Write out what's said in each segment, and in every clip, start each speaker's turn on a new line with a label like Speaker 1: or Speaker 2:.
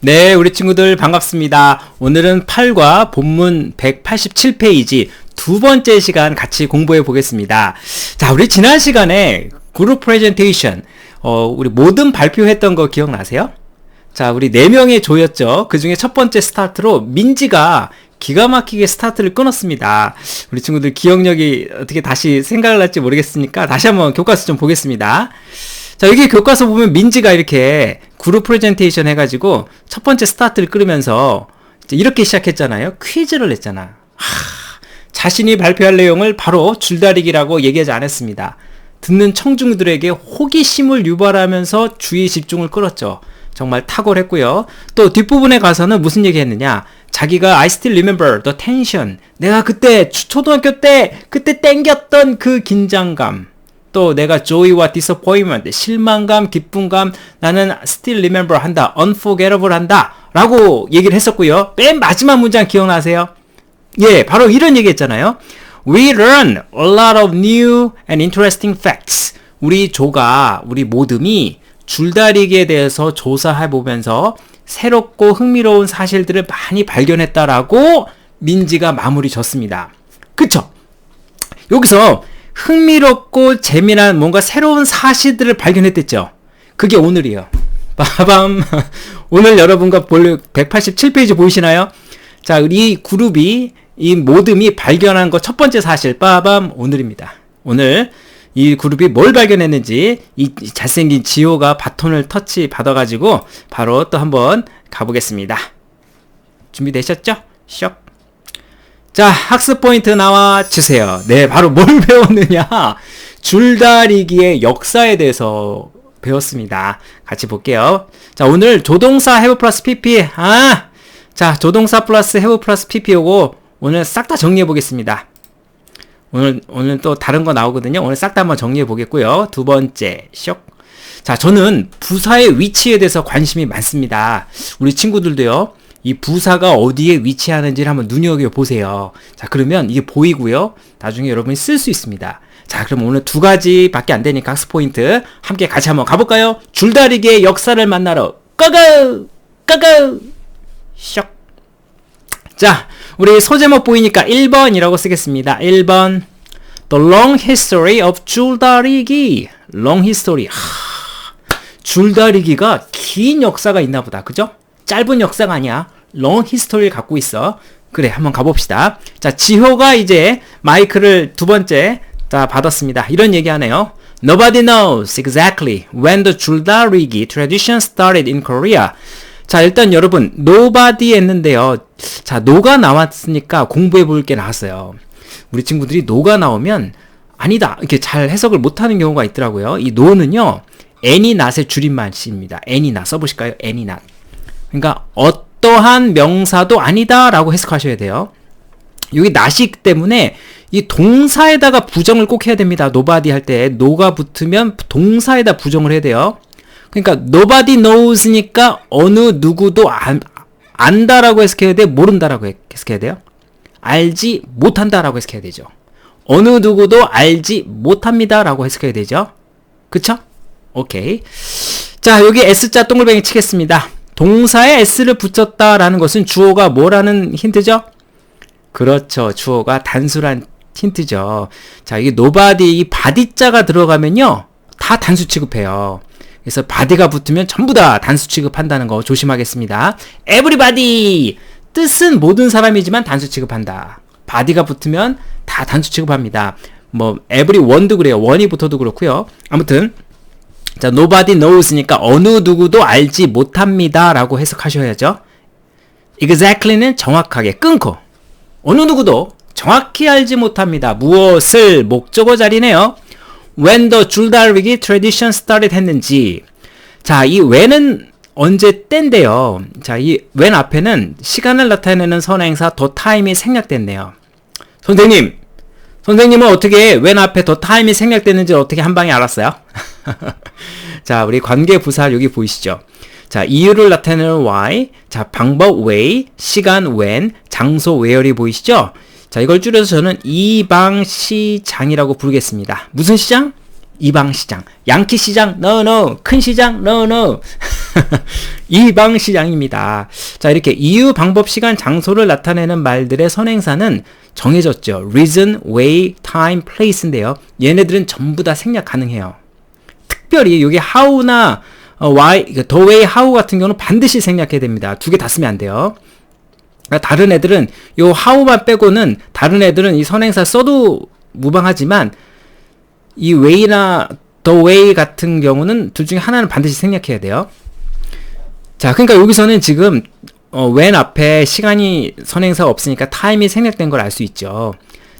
Speaker 1: 네, 우리 친구들 반갑습니다. 오늘은 8과 본문 187페이지 두 번째 시간 같이 공부해 보겠습니다. 자, 우리 지난 시간에 그룹 프레젠테이션, 어, 우리 모든 발표했던 거 기억나세요? 자, 우리 네 명의 조였죠. 그 중에 첫 번째 스타트로 민지가 기가 막히게 스타트를 끊었습니다. 우리 친구들 기억력이 어떻게 다시 생각을 할지 모르겠으니까 다시 한번 교과서 좀 보겠습니다. 자, 여기 교과서 보면 민지가 이렇게 그룹 프레젠테이션 해가지고 첫 번째 스타트를 끌으면서 이렇게 시작했잖아요. 퀴즈를 냈잖아. 하, 자신이 발표할 내용을 바로 줄다리기라고 얘기하지 않았습니다. 듣는 청중들에게 호기심을 유발하면서 주의 집중을 끌었죠. 정말 탁월했고요. 또 뒷부분에 가서는 무슨 얘기 했느냐? 자기가 I still remember the tension. 내가 그때 초등학교 때 그때 땡겼던 그 긴장감. 또 내가 joy와 disappointment, 실망감, 기쁨감, 나는 still remember 한다, unforgettable 한다, 라고 얘기를 했었고요. 맨 마지막 문장 기억나세요? 예, 바로 이런 얘기 했잖아요. We learn a lot of new and interesting facts. 우리 조가, 우리 모듬이 줄다리기에 대해서 조사해 보면서 새롭고 흥미로운 사실들을 많이 발견했다라고 민지가 마무리 졌습니다. 그쵸? 여기서 흥미롭고 재미난 뭔가 새로운 사실들을 발견했댔죠. 그게 오늘이에요. 빠밤. 오늘 여러분과 볼 187페이지 보이시나요? 자, 이 그룹이 이 모듬이 발견한 것 첫 번째 사실 빠밤 오늘입니다. 오늘 이 그룹이 뭘 발견했는지 이 잘생긴 지호가 바톤을 터치 받아가지고 바로 또 한번 가보겠습니다. 준비되셨죠? 쇽. 자, 학습 포인트 나와 주세요. 네, 바로 뭘 배웠느냐? 줄다리기의 역사에 대해서 배웠습니다. 같이 볼게요. 자, 오늘 조동사 have 플러스 pp. 아! 자, 조동사 플러스 have 플러스 pp오고 오늘 싹 다 정리해 보겠습니다. 오늘, 오늘 또 다른 거 나오거든요. 오늘 싹 다 한번 정리해 보겠고요. 두 번째, 쇽. 자, 저는 부사의 위치에 대해서 관심이 많습니다. 우리 친구들도요. 이 부사가 어디에 위치하는지를 한번 눈여겨보세요. 자, 그러면 이게 보이고요. 나중에 여러분이 쓸 수 있습니다. 자, 그럼 오늘 두 가지밖에 안 되니까 학습 포인트 함께 같이 한번 가볼까요? 줄다리기의 역사를 만나러 고고! 고고! 쇽! 자, 우리 소제목 보이니까 1번이라고 쓰겠습니다. 1번 The long history of 줄다리기. long history. 하, 줄다리기가 긴 역사가 있나 보다. 그죠? 짧은 역사가 아니야. long history를 갖고 있어. 그래, 한번 가봅시다. 자, 지호가 이제 마이크를 두 번째 자, 받았습니다. 이런 얘기 하네요. Nobody knows exactly when the 줄다리기 tradition started in Korea. 자, 일단 여러분, nobody 했는데요. 자, no가 나왔으니까 공부해 볼 게 나왔어요. 우리 친구들이 no가 나오면 아니다. 이렇게 잘 해석을 못 하는 경우가 있더라고요. 이 no는요. any not의 줄임말입니다. any not 써보실까요? any not. 그러니까 어떠한 명사도 아니다라고 해석하셔야 돼요. 여기 not이 때문에 이 동사에다가 부정을 꼭 해야 됩니다. nobody 할 때 no가 붙으면 동사에다 부정을 해야 돼요. 그러니까 nobody knows니까 어느 누구도 안, 안다라고 해석해야 돼, 모른다라고 해석해야 돼요. 알지 못한다라고 해석해야 되죠. 어느 누구도 알지 못합니다라고 해석해야 되죠. 그쵸? 오케이. 자, 여기 S자 동글뱅이 치겠습니다. 동사에 S를 붙였다라는 것은 주어가 뭐라는 힌트죠? 그렇죠. 주어가 단수란 힌트죠. 자, 이게 nobody, 이 바디자가 들어가면요. 다 단수 취급해요. 그래서 바디가 붙으면 전부 다 단수 취급한다는 거 조심하겠습니다. everybody! 뜻은 모든 사람이지만 단수 취급한다. 바디가 붙으면 다 단수 취급합니다. 뭐, everyone도 그래요. 원이 붙어도 그렇고요. 아무튼, 자, nobody knows니까 어느 누구도 알지 못합니다. 라고 해석하셔야죠. exactly는 정확하게 끊고, 어느 누구도 정확히 알지 못합니다. 무엇을 목적어 자리네요. When the 줄다리기 tradition started 했는지. 자, 이 when은 언제 때인데요. 자, 이 when 앞에는 시간을 나타내는 선행사 더 time이 생략됐네요. 선생님, 선생님은 어떻게 when 앞에 더 time이 생략됐는지 어떻게 한 방에 알았어요? 자, 우리 관계 부사 여기 보이시죠? 자, 이유를 나타내는 why, 자, 방법 way, 시간 when, 장소 where이 보이시죠? 자, 이걸 줄여서 저는 이방시장이라고 부르겠습니다. 무슨 시장? 이방 시장, 양키 시장, no no, 큰 시장, no no. 이방 시장입니다. 자, 이렇게 이유, 방법, 시간, 장소를 나타내는 말들의 선행사는 정해졌죠. reason, way, time, place인데요. 얘네들은 전부 다 생략 가능해요. 특별히 여기 how나 어, why, the way, how 같은 경우는 반드시 생략해야 됩니다. 두 개 다 쓰면 안 돼요. 그러니까 다른 애들은 요 how만 빼고는 다른 애들은 이 선행사 써도 무방하지만 이 way나 the way 같은 경우는 둘 중에 하나는 반드시 생략해야 돼요. 자, 그러니까 여기서는 지금 어, when 앞에 시간이 선행사가 없으니까 time이 생략된 걸 알 수 있죠.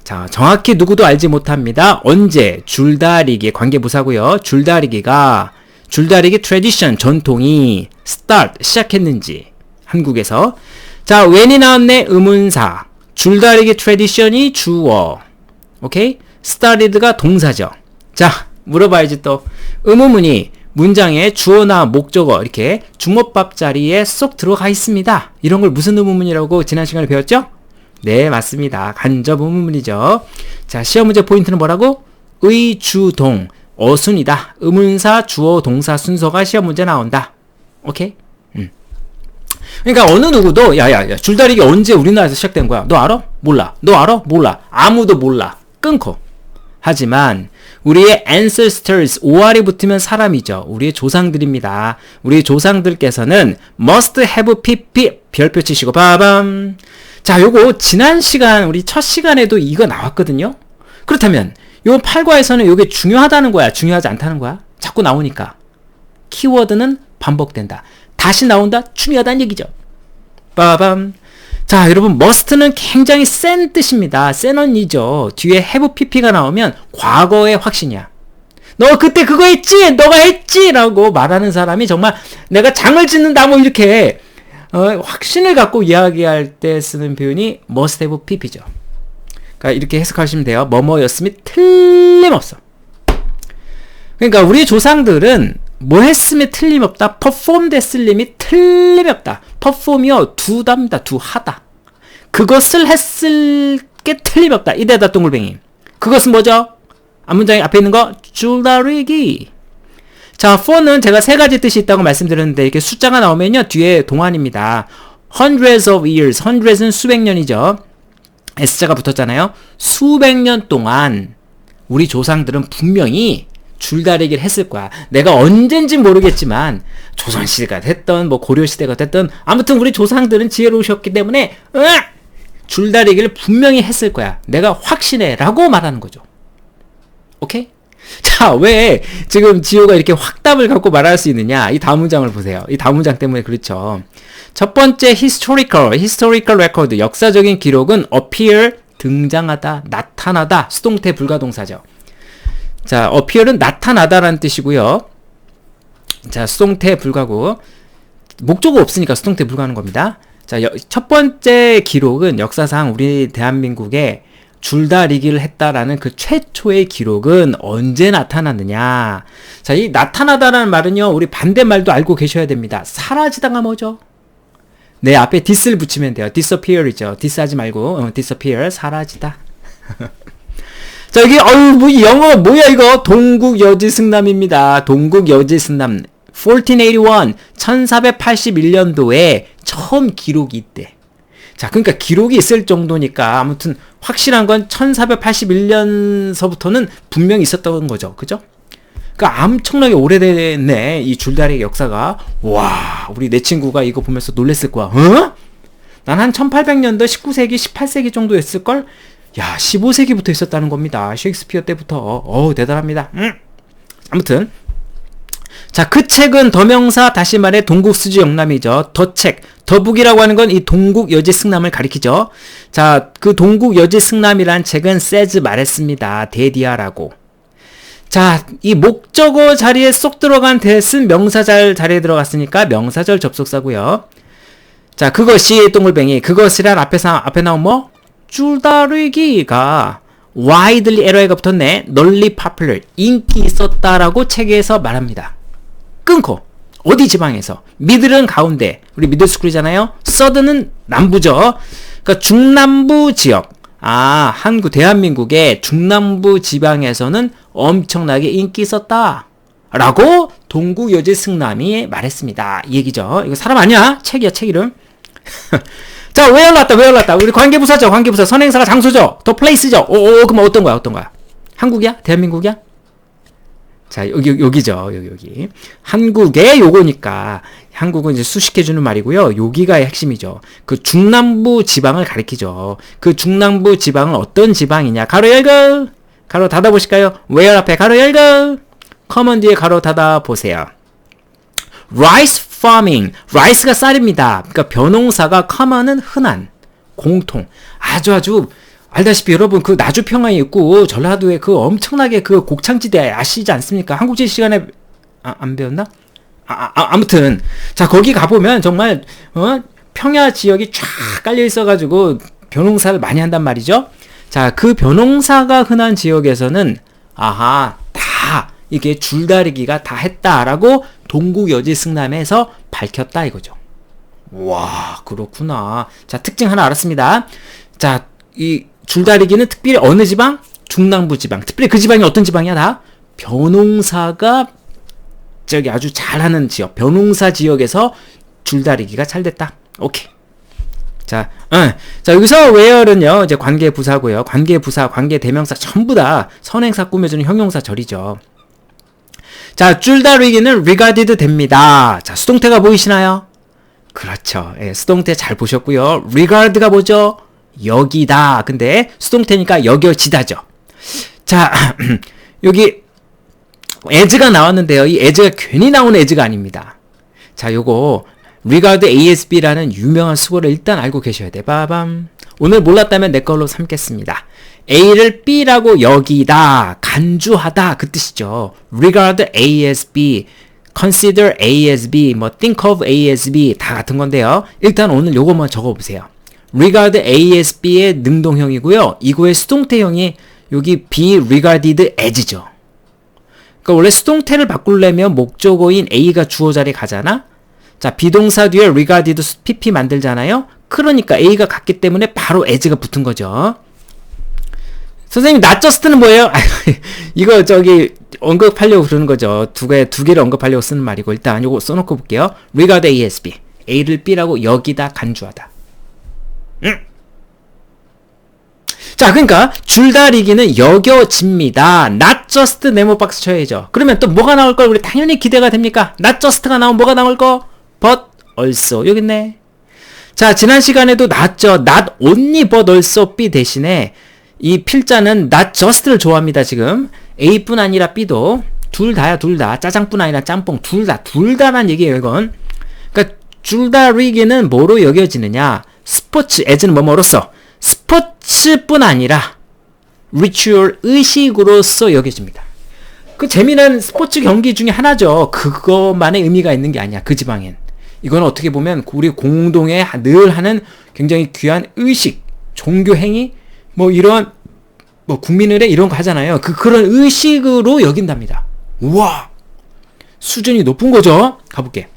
Speaker 1: 자, 정확히 누구도 알지 못합니다. 언제 줄다리기 관계부사고요. 줄다리기가 줄다리기 tradition 전통이 start 시작했는지 한국에서 자, when이 나왔네 의문사 줄다리기 tradition이 주어 오케이 started가 동사죠. 자, 물어봐야지 또 의문문이 문장에 주어나 목적어 이렇게 주먹밥 자리에 쏙 들어가 있습니다. 이런 걸 무슨 의문문이라고 지난 시간에 배웠죠? 네, 맞습니다. 간접 의문문이죠. 자, 시험 문제 포인트는 뭐라고? 의주동, 어순이다. 의문사, 주어, 동사 순서가 시험 문제 나온다. 오케이? 음. 그러니까 어느 누구도 야야야 줄다리기 언제 우리나라에서 시작된 거야? 너 알아? 몰라. 너 알아? 몰라. 아무도 몰라. 끊고. 하지만 우리의 ancestors 오알이 붙으면 사람이죠. 우리의 조상들입니다. 우리 조상들께서는 must have pp 별표 치시고 빠밤. 자, 요거 지난 시간 우리 첫 시간에도 이거 나왔거든요. 그렇다면 요 8과에서는 요게 중요하다는 거야. 중요하지 않다는 거야. 자꾸 나오니까. 키워드는 반복된다. 다시 나온다. 중요하다는 얘기죠. 빠밤. 자, 여러분, must는 굉장히 센 뜻입니다. 센 언니죠. 뒤에 have pp가 나오면 과거의 확신이야. 너 그때 그거 했지? 너가 했지? 라고 말하는 사람이 정말 내가 장을 짓는다 뭐 이렇게 어, 확신을 갖고 이야기할 때 쓰는 표현이 must have pp죠. 그러니까 이렇게 해석하시면 돼요. 뭐뭐였음이 틀림없어. 그러니까 우리 조상들은 뭐 했음에 틀림없다. perform 됐을림이 틀림없다. perform이요 두 답니다. 두 하다. 그것을 했을 게 틀림없다. 이대다 동글뱅이. 그것은 뭐죠? 앞문장에 앞에 있는 거 줄다리기. 자, for는 제가 세 가지 뜻이 있다고 말씀드렸는데 이렇게 숫자가 나오면요 뒤에 동안입니다. hundreds of years, hundreds는 수백 년이죠. S자가 붙었잖아요. 수백 년 동안 우리 조상들은 분명히 줄다리기를 했을 거야. 내가 언젠지 모르겠지만 조선시대가 됐던 뭐 고려시대가 됐던 아무튼 우리 조상들은 지혜로우셨기 때문에 으! 줄다리기를 분명히 했을 거야. 내가 확신해 라고 말하는 거죠. 오케이? 자, 왜 지금 지호가 이렇게 확답을 갖고 말할 수 있느냐? 이 다음 문장을 보세요. 이 다음 문장 때문에 그렇죠. 첫 번째 historical, historical record, 역사적인 기록은 appear, 등장하다, 나타나다, 수동태 불가동사죠. 자, appear은 나타나다라는 뜻이고요. 자, 수동태 불가고 목적어 없으니까 수동태 불가하는 겁니다. 자, 여, 첫 번째 기록은 역사상 우리 대한민국에 줄다리기를 했다라는 그 최초의 기록은 언제 나타났느냐? 자, 이 나타나다라는 말은요, 우리 반대말도 알고 계셔야 됩니다. 사라지다가 뭐죠? 네, 앞에 dis를 붙이면 돼요. disappear이죠. dis 하지 말고, 어, disappear, 사라지다. 자, 여기, 어유 뭐, 영어, 뭐야, 이거? 동국여지승남입니다. 동국여지승남. 1481, 1481년도에 처음 기록이 있대. 자, 그러니까 기록이 있을 정도니까 아무튼 확실한 건 1481년서부터는 분명히 있었던 거죠. 그죠? 그러니까 엄청나게 오래됐네. 이 줄다리기 역사가. 와, 우리 내 친구가 이거 보면서 놀랬을 거야. 어? 난한 1800년도 19세기, 18세기 정도였을걸? 야, 15세기부터 있었다는 겁니다. 셰익스피어 때부터. 어우, 대단합니다. 음. 아무튼 자, 그 책은 더명사 다시 말해 동국 수지 영남이죠. 더 책, 더북이라고 하는 건 이 동국 여지 승남을 가리키죠. 자, 그 동국 여지 승남이란 책은 세즈 말했습니다. 데디아라고. 자, 이 목적어 자리에 쏙 들어간 대쓴 명사절 자리에 들어갔으니까 명사절 접속사고요. 자, 그것이 동글뱅이 그것이란 앞에서 앞에 나온 뭐 줄다리기가 widely 에러가 붙었네. 널리 popular 인기 있었다라고 책에서 말합니다. 끊고 어디 지방에서 미들은 가운데 우리 미들스쿨이잖아요. 서드는 남부죠. 그러니까 중남부 지역. 아, 한국 대한민국의 중남부 지방에서는 엄청나게 인기 있었다. 라고 동국여지 승남이 말했습니다. 이 얘기죠. 이거 사람 아니야? 책이야, 책 이름. 자, 왜 연락왔다, 왜 연락왔다. 우리 관계부사죠, 관계부사. 선행사가 장소죠. 더 플레이스죠. 오, 오, 그럼 어떤 거야, 어떤 거야? 한국이야? 대한민국이야? 자, 여기, 여기죠. 여기, 여기. 한국의 요거니까. 한국은 이제 수식해주는 말이고요. 여기가 핵심이죠. 그 중남부 지방을 가리키죠. 그 중남부 지방은 어떤 지방이냐. 가로 열고! 가로 닫아보실까요? where 앞에 가로 열고! 커먼 뒤에 가로 닫아보세요. rice farming. rice가 쌀입니다. 그러니까 변홍사가 common은 흔한, 공통. 아주 아주 알다시피 여러분 그 나주 평화에 있고 전라도에 그 엄청나게 그 곡창지대 아시지 않습니까? 한국지 시간에 아, 안 배웠나? 아, 아, 아무튼 자 거기 가보면 정말 어? 평야 지역이 쫙 깔려 있어가지고 변홍사를 많이 한단 말이죠. 자 그 변홍사가 흔한 지역에서는 아하 다 이게 줄다리기가 다 했다라고 동국여지 승남에서 밝혔다 이거죠. 와 그렇구나. 자 특징 하나 알았습니다. 자 이 줄다리기는 특별히 어느 지방? 중남부 지방. 특별히 그 지방이 어떤 지방이야, 다? 변홍사가 저기 아주 잘하는 지역. 변홍사 지역에서 줄다리기가 잘 됐다. 오케이. 자, 응. 자, 여기서 where는요, 이제 관계 부사고요. 관계 부사, 관계 대명사 전부 다 선행사 꾸며주는 형용사 절이죠. 자, 줄다리기는 regarded 됩니다. 자, 수동태가 보이시나요? 그렇죠. 예, 수동태 잘 보셨고요. regard가 뭐죠? 여기다. 근데 수동태니까 여겨지다죠. 자, 여기 as가 나왔는데요. 이 as가 괜히 나온 as가 아닙니다. 자, 요거 regard ASB라는 유명한 수고를 일단 알고 계셔야 돼. 빠밤. 오늘 몰랐다면 내 걸로 삼겠습니다. A를 B라고 여기다, 간주하다 그 뜻이죠. regard ASB, consider ASB, 뭐 think of ASB 다 같은 건데요. 일단 오늘 요거만 적어 보세요. regard ASB의 능동형이고요. 이거의 수동태형이 여기 be regarded as죠. 그러니까 원래 수동태를 바꾸려면 목적어인 A가 주어 자리에 가잖아. 자, 비동사 뒤에 regarded PP 만들잖아요. 그러니까 A가 갔기 때문에 바로 as가 붙은 거죠. 선생님, not just는 뭐예요? 이거 저기 언급하려고 그러는 거죠. 두 개, 두 개를 언급하려고 쓰는 말이고, 일단 이거 써놓고 볼게요. regard ASB. A를 B라고 여기다 간주하다. 음. 자, 그러니까 줄다리기는 여겨집니다. not just 네모 박스 쳐야죠. 그러면 또 뭐가 나올 걸 우리 당연히 기대가 됩니까? not just가 나오면 뭐가 나올 거? But also 여기 있네. 자, 지난 시간에도 나왔죠. not only but also B 대신에 이 필자는 not just를 좋아합니다, 지금. A뿐 아니라 B도 둘 다야, 둘 다. 짜장뿐 아니라 짬뽕 둘 다, 둘 다란 얘기예요, 이건. 그러니까 줄다리기는 뭐로 여겨지느냐? 스포츠, as는 뭐뭐로써 스포츠뿐 아니라 리추얼 의식으로서 여겨집니다. 그 재미난 스포츠 경기 중에 하나죠. 그것만의 의미가 있는 게 아니야. 그 지방엔. 이건 어떻게 보면 우리 공동에 늘 하는 굉장히 귀한 의식, 종교 행위, 뭐 이런 뭐 국민의례 이런 거 하잖아요. 그 그런 의식으로 여긴답니다. 우와 수준이 높은 거죠. 가볼게.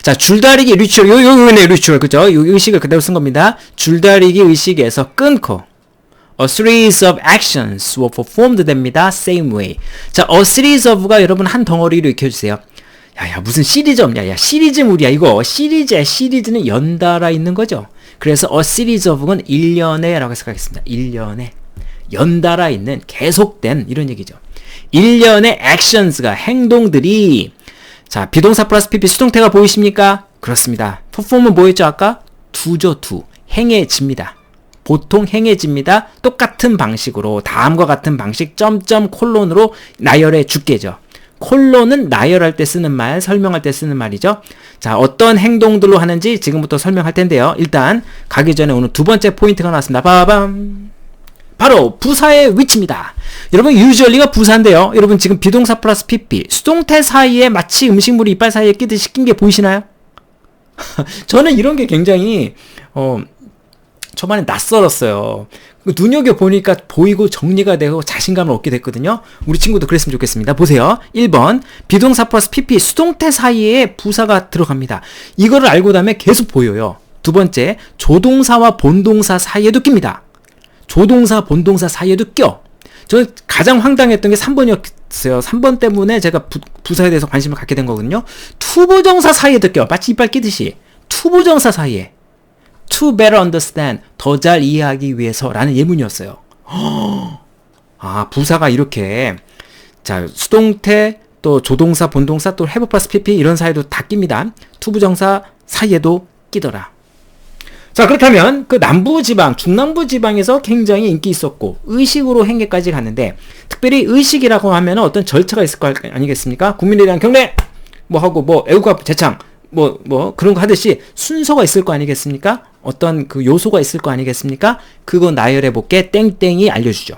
Speaker 1: 자 줄다리기 리추얼 요 요요네 리추얼 그죠? 요 의식을 그대로 쓴 겁니다. 줄다리기 의식에서 끊고 A series of actions were performed 됩니다. Same way. 자, a series of가 여러분 한 덩어리로 익혀주세요. 야, 야, 무슨 시리즈 없냐? 야, 시리즈물이야, 이거. 시리즈야, 시리즈는 연달아 있는 거죠. 그래서 a series of은 1년에 라고 해석하겠습니다. 1년에. 연달아 있는, 계속된, 이런 얘기죠. 1년의 actions가, 행동들이, 자, 비동사 플러스 PP 수동태가 보이십니까? 그렇습니다. perform은 뭐였죠, 아까? 두죠, 두. 행해집니다. 보통 행해집니다. 똑같은 방식으로 다음과 같은 방식 점점 콜론으로 나열해 줄게죠. 콜론은 나열할 때 쓰는 말, 설명할 때 쓰는 말이죠. 자, 어떤 행동들로 하는지 지금부터 설명할 텐데요. 일단 가기 전에 오늘 두 번째 포인트가 나왔습니다. 빠밤. 바로 부사의 위치입니다. 여러분 usually가 부사인데요. 여러분 지금 비동사 플러스 pp 수동태 사이에 마치 음식물이 이빨 사이에 끼듯이 낀 게 보이시나요? 저는 이런 게 굉장히 어 초반에 낯설었어요. 눈여겨 보니까 보이고 정리가 되고 자신감을 얻게 됐거든요. 우리 친구도 그랬으면 좋겠습니다. 보세요. 1번 비동사 플러스 pp 수동태 사이에 부사가 들어갑니다. 이거를 알고 나면 계속 보여요. 두 번째 조동사와 본동사 사이에도 낍니다. 조동사 본동사 사이에도 껴. 저 가장 황당했던 게 3번이었어요. 3번 때문에 제가 부, 부사에 대해서 관심을 갖게 된 거거든요. 투부정사 사이에 듣겨. 마치 이빨 끼듯이. 투부정사 사이에. To better understand. 더 잘 이해하기 위해서라는 예문이었어요. 아, 부사가 이렇게. 자, 수동태, 또 조동사, 본동사, 또 have plus pp 이런 사이도 다 낍니다. 투부정사 사이에도 끼더라. 자, 그렇다면 그 남부 지방, 중남부 지방에서 굉장히 인기 있었고 의식으로 행계까지 갔는데 특별히 의식이라고 하면 어떤 절차가 있을 거 아니겠습니까? 국민에 대한 경례 뭐 하고 뭐 애국가 재창 뭐, 뭐, 그런 거 하듯이 순서가 있을 거 아니겠습니까? 어떤 그 요소가 있을 거 아니겠습니까? 그거 나열해 볼게 땡땡이 알려주죠.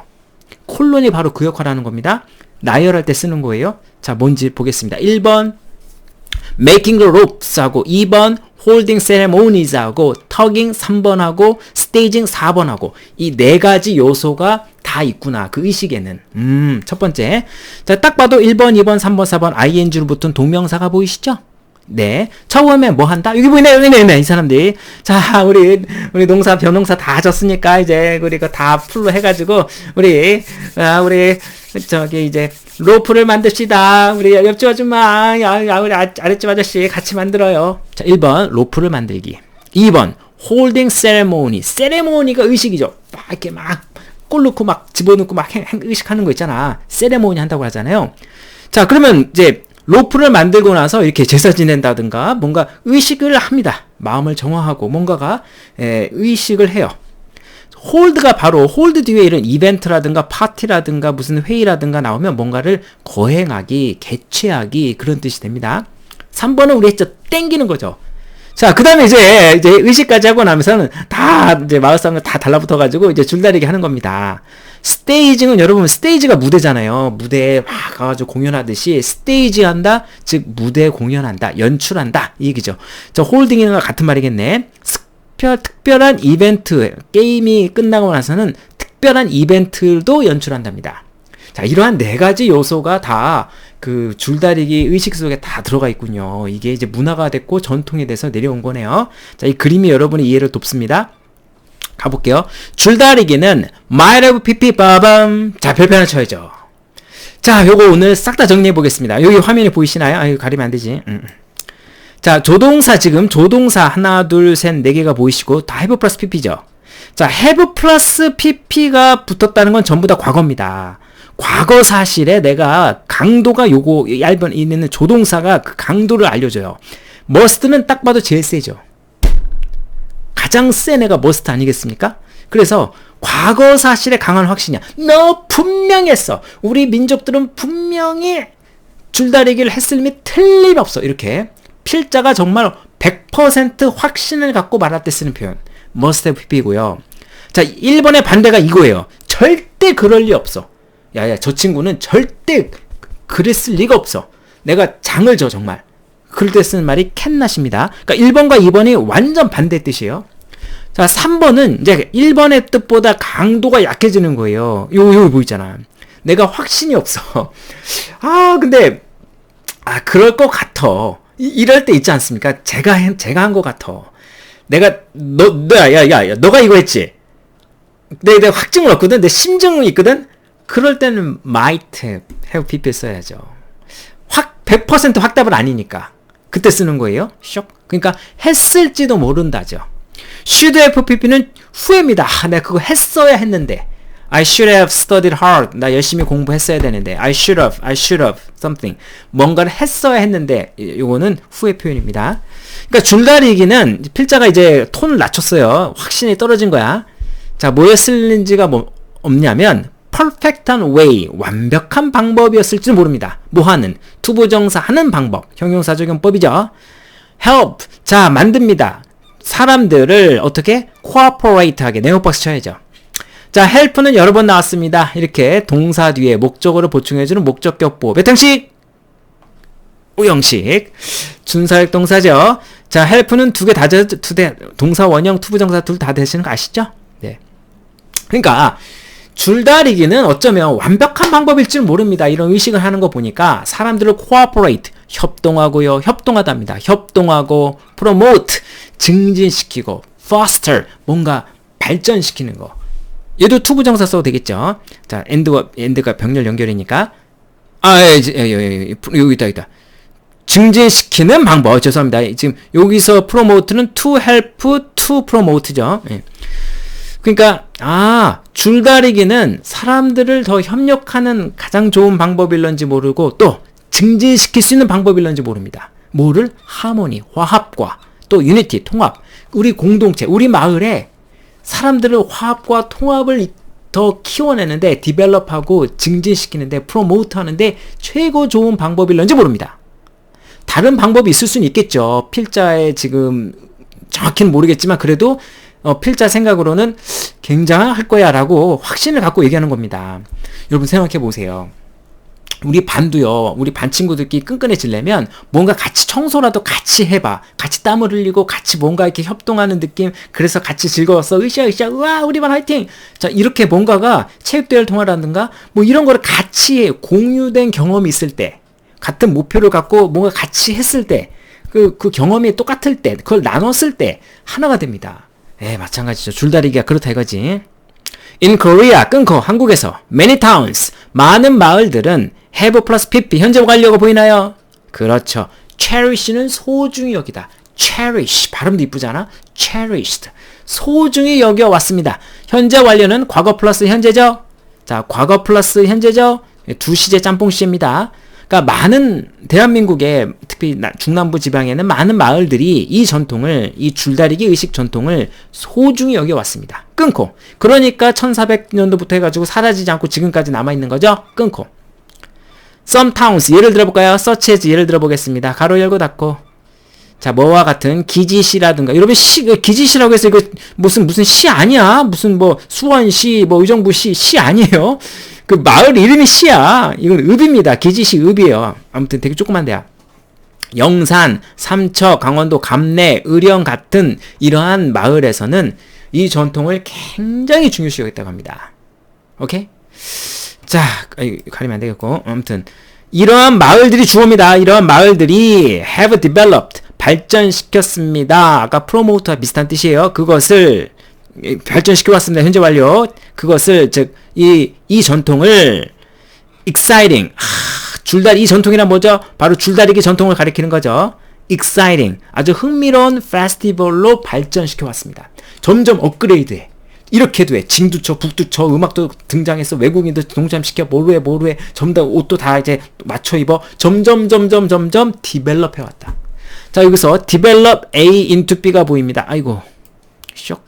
Speaker 1: 콜론이 바로 그 역할을 하는 겁니다. 나열할 때 쓰는 거예요. 자, 뭔지 보겠습니다. 1번, making the ropes 하고, 2번, holding ceremonies 하고, tugging 3번 하고, staging 4번 하고, 이 네 가지 요소가 다 있구나. 그 의식에는. 음, 첫 번째. 자, 딱 봐도 1번, 2번, 3번, 4번, ing로 붙은 동명사가 보이시죠? 네. 처음에 뭐 한다? 여기 보이네, 여기 보이네, 이 사람들이. 자, 우리, 우리 농사, 변농사 다 졌으니까, 이제, 우리 그다 풀로 해가지고, 우리, 아, 우리, 저기, 이제, 로프를 만듭시다. 우리 옆집 아줌마, 야, 야, 우리 아, 아랫집 아저씨 같이 만들어요. 자, 1번, 로프를 만들기. 2번, 홀딩 세레모니. 세레모니가 의식이죠. 막 이렇게 막, 꼴 넣고 막 집어넣고 막 행, 행, 의식하는 거 있잖아. 세레모니 한다고 하잖아요. 자, 그러면 이제, 로프를 만들고 나서 이렇게 제사 지낸다든가 뭔가 의식을 합니다. 마음을 정화하고 뭔가가 에, 의식을 해요. 홀드가 바로 홀드 뒤에 이런 이벤트라든가 파티라든가 무슨 회의라든가 나오면 뭔가를 거행하기, 개최하기 그런 뜻이 됩니다. 3번은 우리 했죠. 땡기는 거죠. 자, 그 다음에 이제, 이제 의식까지 하고 나면서는 다 이제 마을 사람들 다 달라붙어가지고 이제 줄다리기 하는 겁니다. 스테이징은 여러분 스테이지가 무대잖아요. 무대에 막 가가지고 공연하듯이 스테이지 한다, 즉 무대 공연한다, 연출한다 이 얘기죠. 저 홀딩이랑 같은 말이겠네. 특별 특별한 이벤트 게임이 끝나고 나서는 특별한 이벤트도 연출한답니다. 자, 이러한 네 가지 요소가 다 그 줄다리기 의식 속에 다 들어가 있군요. 이게 이제 문화가 됐고 전통에 대해서 내려온 거네요. 자, 이 그림이 여러분의 이해를 돕습니다. 가볼게요. 줄다리기는 might have pp 빠밤. 자, 하나 쳐야죠. 자, 요거 오늘 싹 다 정리해 보겠습니다. 여기 화면에 보이시나요? 아유, 가리면 안 되지. 음. 자, 조동사 지금 조동사 하나, 둘, 셋, 네 개가 보이시고 다 have 플러스 pp죠. 자, have 플러스 pp가 붙었다는 건 전부 다 과거입니다. 과거 사실에 내가 강도가 요거 얇은 있는 조동사가 그 강도를 알려줘요. must는 딱 봐도 제일 세죠. 가장 센 애가 머스트 아니겠습니까? 그래서 과거 사실에 강한 확신이야. 너 분명히 했어. 우리 민족들은 분명히 줄다리기를 했을 미 틀림없어. 이렇게 필자가 정말 100% 확신을 갖고 말할 때 쓰는 표현. have pp고요. 자, 1번의 반대가 이거예요. 절대 그럴 리 없어. 야야, 저 친구는 절대 그랬을 리가 없어. 내가 장을 져 정말. 그럴 때 쓰는 말이 캔낫입니다. 그러니까 1번과 2번이 완전 반대 뜻이에요. 자, 3번은 이제 1번의 뜻보다 강도가 약해지는 거예요. 요, 요 보이잖아. 내가 확신이 없어. 아, 근데, 아, 그럴 것 같아. 이, 럴때 있지 않습니까? 제가, 제가 한 것 같아. 내가, 너, 너, 야, 야, 야, 너가 이거 했지? 내, 내가 확증을 얻거든? 내 심증이 있거든? 그럴 때는 might have pp 써야죠. 확, 100% 확답은 아니니까. 그때 쓰는 거예요. 쇼. 그러니까 했을지도 모른다죠. Should have pp는 후회입니다. 아, 내가 그거 했어야 했는데. I should have studied hard. 나 열심히 공부했어야 되는데. I should have, I should have something. 뭔가를 했어야 했는데. 이거는 후회 표현입니다. 그러니까 줄다리기는 필자가 이제 톤을 낮췄어요. 확신이 떨어진 거야. 자, 뭐에 쓸린지가 뭐 없냐면 perfect한 way, 완벽한 방법이었을지 모릅니다. 뭐 하는? 투부정사 하는 방법. 형용사적용법이죠. help. 자, 만듭니다. 사람들을 어떻게 cooperate하게 네오박스 쳐야죠. 자, help는 여러 번 나왔습니다. 이렇게 동사 뒤에 목적어를 보충해주는 목적격보. 몇 형식? 우형식. 준사역 동사죠. 자, help는 두 개 다, 두 대, 동사 원형, 투부정사 둘 다 되시는 거 아시죠? 네. 그러니까, 줄다리기는 어쩌면 완벽한 방법일지 모릅니다. 이런 의식을 하는 거 보니까 사람들을 cooperate, 협동하고요. 협동하답니다. 협동하고, promote, 증진시키고, foster, 뭔가 발전시키는 거. 얘도 투부정사 써도 되겠죠. 자, end가, end가 병렬 연결이니까. 아, 예, 예, 예, 여기 있다, 있다. 증진시키는 방법. 죄송합니다. 지금 여기서 promote는 to help, to promote죠. 예. 그러니까 아 줄다리기는 사람들을 더 협력하는 가장 좋은 방법일런지 모르고 또 증진시킬 수 있는 방법일런지 모릅니다. 뭐를 하모니, 화합과 또 유니티, 통합, 우리 공동체, 우리 마을에 사람들을 화합과 통합을 더 키워내는데 디벨롭하고 증진시키는데 프로모트 하는데 최고 좋은 방법일런지 모릅니다. 다른 방법이 있을 수는 있겠죠. 필자의 지금 정확히는 모르겠지만 그래도 어, 필자 생각으로는 굉장할 거야 라고 확신을 갖고 얘기하는 겁니다. 여러분 생각해 보세요. 우리 반도요, 우리 반 친구들끼리 끈끈해지려면 뭔가 같이 청소라도 같이 해봐. 같이 땀을 흘리고 같이 뭔가 이렇게 협동하는 느낌. 그래서 같이 즐거웠어. 으쌰 으쌰, 우와, 우리 반 화이팅! 자, 이렇게 뭔가가 체육대회를 통하라든가 뭐 이런 거를 같이 공유된 경험이 있을 때, 같은 목표를 갖고 뭔가 같이 했을 때, 그, 그 경험이 똑같을 때, 그걸 나눴을 때 하나가 됩니다. 예, 마찬가지죠. 줄다리기가 그렇다 이거지. In Korea, 끊고 한국에서 many towns, 많은 마을들은 have plus 50, 현재 완료가 보이나요? 그렇죠. cherish는 소중히 여기다. cherish, 발음도 이쁘잖아? cherished. 소중히 여겨 왔습니다. 현재 완료는 과거 플러스 현재죠? 자, 과거 플러스 현재죠? 두 시제 짬뽕 시입니다. 그러니까 많은 대한민국의 특히 중남부 지방에는 많은 마을들이 이 전통을 이 줄다리기 의식 전통을 소중히 여겨 왔습니다. 끊고 그러니까 1400년도부터 해가지고 사라지지 않고 지금까지 남아 있는 거죠. 끊고 towns 예를 들어볼까요? as 예를 들어보겠습니다. 가로 열고 닫고 자 뭐와 같은 기지시라든가 여러분 시 기지시라고 해서 이거 무슨 무슨 시 아니야 무슨 뭐 수원시 뭐 의정부시 시 아니에요 그 마을 이름이 시야. 이건 읍입니다. 기지시 읍이에요. 아무튼 되게 조그만데요. 영산, 삼척, 강원도, 감내, 의령 같은 이러한 마을에서는 이 전통을 굉장히 중요시 여겼다고 합니다. 오케이? 자, 가리면 안 되겠고. 아무튼 이러한 마을들이 주어입니다. 이러한 마을들이 have developed 발전시켰습니다. 아까 프로모터와 비슷한 뜻이에요. 그것을 발전시켜 왔습니다. 현재 완료. 그것을 즉 이 이 전통을 exciting 하, 줄다리 이 전통이란 뭐죠? 바로 줄다리기 전통을 가리키는 거죠. exciting 아주 흥미로운 페스티벌로 발전시켜 왔습니다. 점점 업그레이드해. 이렇게도 해. 징두쳐, 북두쳐, 음악도 등장해서 외국인도 동참시켜, 모루해, 모루해, 점점 옷도 다 이제 맞춰 입어. 점점, 점점, 점점 디벨롭 해왔다. 자, 여기서 develop A into B가 보입니다. 아이고, 쇽.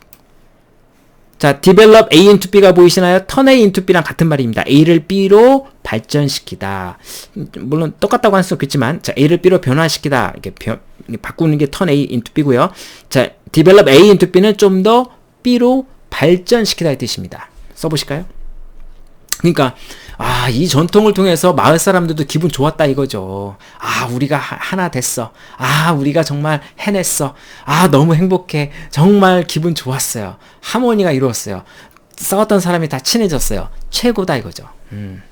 Speaker 1: 자, develop A into B가 보이시나요? turn A into B랑 같은 말입니다. A를 B로 발전시키다. 물론 똑같다고 할 수 없겠지만, 자, A를 B로 변화시키다. 이렇게 변, 바꾸는 게 turn A into B고요. 자, develop A into B는 좀 더 B로 발전시키다 의 뜻입니다. 써보실까요? 그러니까 아, 이 전통을 통해서 마을 사람들도 기분 좋았다 이거죠. 아, 우리가 하나 됐어. 아, 우리가 정말 해냈어. 아, 너무 행복해. 정말 기분 좋았어요. 하모니가 이루었어요. 싸웠던 사람이 다 친해졌어요. 최고다 이거죠. 음.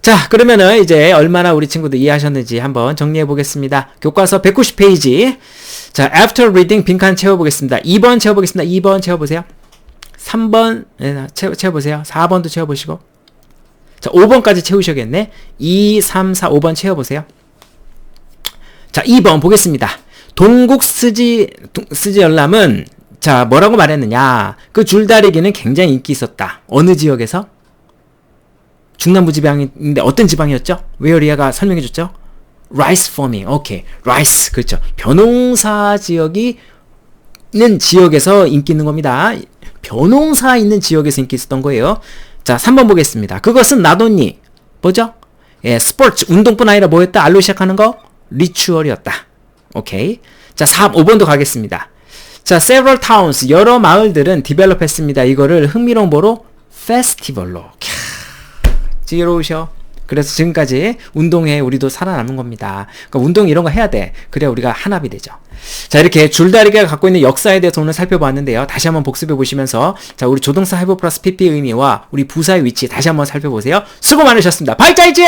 Speaker 1: 자, 그러면은 이제 얼마나 우리 친구들 이해하셨는지 한번 정리해 보겠습니다. 교과서 190페이지. 자, after reading 빈칸 채워 보겠습니다. 2번 채워 보겠습니다. 2번 채워 보세요. 3번, 네, 채워, 채워 보세요. 4번도 채워보시고. 자, 5번까지 채우셔야겠네. 2, 3, 4, 5번 채워보세요. 자, 2번 보겠습니다. 동국 스지, 스지 열람은, 자, 뭐라고 말했느냐. 그 줄다리기는 굉장히 인기 있었다. 어느 지역에서? 중남부 지방인데 어떤 지방이었죠? 웨어리아가 설명해줬죠? 라이스 포밍. 오케이. 라이스. 그렇죠. 벼농사 지역이 있는 지역에서 인기 있는 겁니다. 벼농사 있는 지역에서 인기 있었던 거예요. 자, 3번 보겠습니다. 그것은 나돈니. 뭐죠? 예, 스포츠, 운동뿐 아니라 뭐였다? 알로 시작하는 거? 리추얼이었다. 오케이. 자, 4, 5번도 가겠습니다. 자, several towns, 여러 마을들은 디벨롭 했습니다. 이거를 흥미로운 보로 페스티벌로. 지로우셔. 그래서 지금까지 운동에 우리도 살아남은 겁니다. 그러니까 운동 이런 거 해야 돼. 그래야 우리가 한합이 되죠. 자, 이렇게 줄다리기가 갖고 있는 역사에 대해서 오늘 살펴봤는데요. 다시 한번 복습해 보시면서 자, 우리 조동사 하이브 플러스 PP 의미와 우리 부사의 위치 다시 한번 살펴보세요. 수고 많으셨습니다. 발자이진!